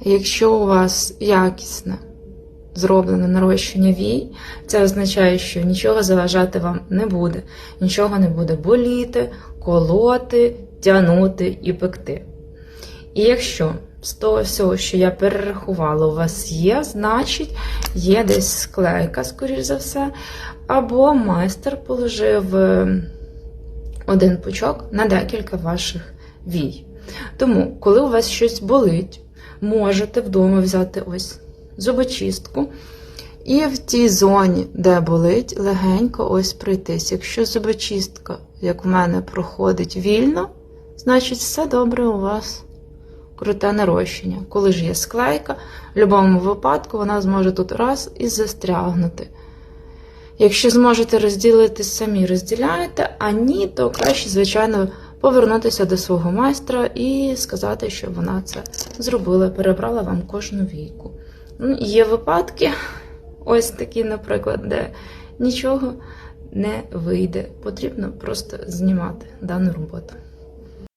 Якщо у вас якісне зроблене нарощення вій, це означає, що нічого заважати вам не буде, нічого не буде боліти, колоти, тягнути і пекти. І якщо з того всього, що я перерахувала, у вас є, значить є десь склейка, скоріш за все, або майстер положив е, один пучок на декілька ваших вій. Тому, коли у вас щось болить, можете вдома взяти ось зубочистку. І в тій зоні, де болить, легенько ось пройтись. Якщо зубочистка, як в мене, проходить вільно, значить все добре у вас. Круте нарощення. Коли ж є склейка, в будь-якому випадку вона зможе тут раз і застрягнути. Якщо зможете розділити самі, розділяєте, а ні, то краще, звичайно, повернутися до свого майстра і сказати, що вона це зробила, перебрала вам кожну війку. Ну, є випадки, ось такі, наприклад, де нічого не вийде. Потрібно просто знімати дану роботу.